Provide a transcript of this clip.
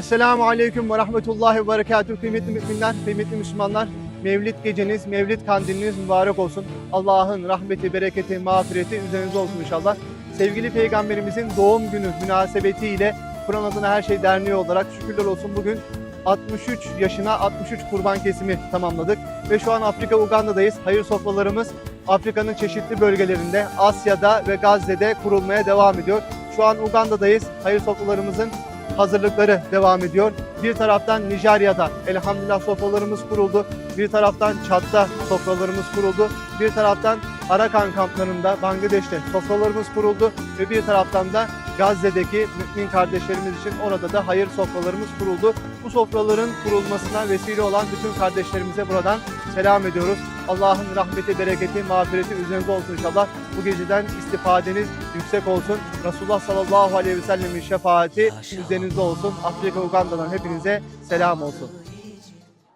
Esselamu Aleyküm ve Rahmetullahi ve Berekatuhu kıymetli müminler, kıymetli Müslümanlar. Mevlid geceniz, Mevlid kandiliniz mübarek olsun. Allah'ın rahmeti, bereketi, mağfireti üzerinize olsun inşallah. Sevgili Peygamberimizin doğum günü münasebetiyle Kur'an adına her şey derneği olarak şükürler olsun bugün 63 yaşına 63 kurban kesimi tamamladık. Ve şu an Afrika Uganda'dayız. Hayır sofralarımız Afrika'nın çeşitli bölgelerinde, Asya'da ve Gazze'de kurulmaya devam ediyor. Şu an Uganda'dayız. Hayır sofralarımızın hazırlıkları devam ediyor. Bir taraftan Nijerya'da elhamdülillah sofralarımız kuruldu. Bir taraftan Çad'da sofralarımız kuruldu. Bir taraftan Arakan kamplarında Bangladeş'te sofralarımız kuruldu. Ve bir taraftan da Gazze'deki mümin kardeşlerimiz için orada da hayır sofralarımız kuruldu. Bu sofraların kurulmasına vesile olan bütün kardeşlerimize buradan selam ediyoruz. Allah'ın rahmeti, bereketi, mağfireti üzerinize olsun inşallah. Bu geceden istifadeniz yüksek olsun. Resulullah sallallahu aleyhi ve sellemin şefaati üzerinizde olsun. Afrika Uganda'dan hepinize selam olsun.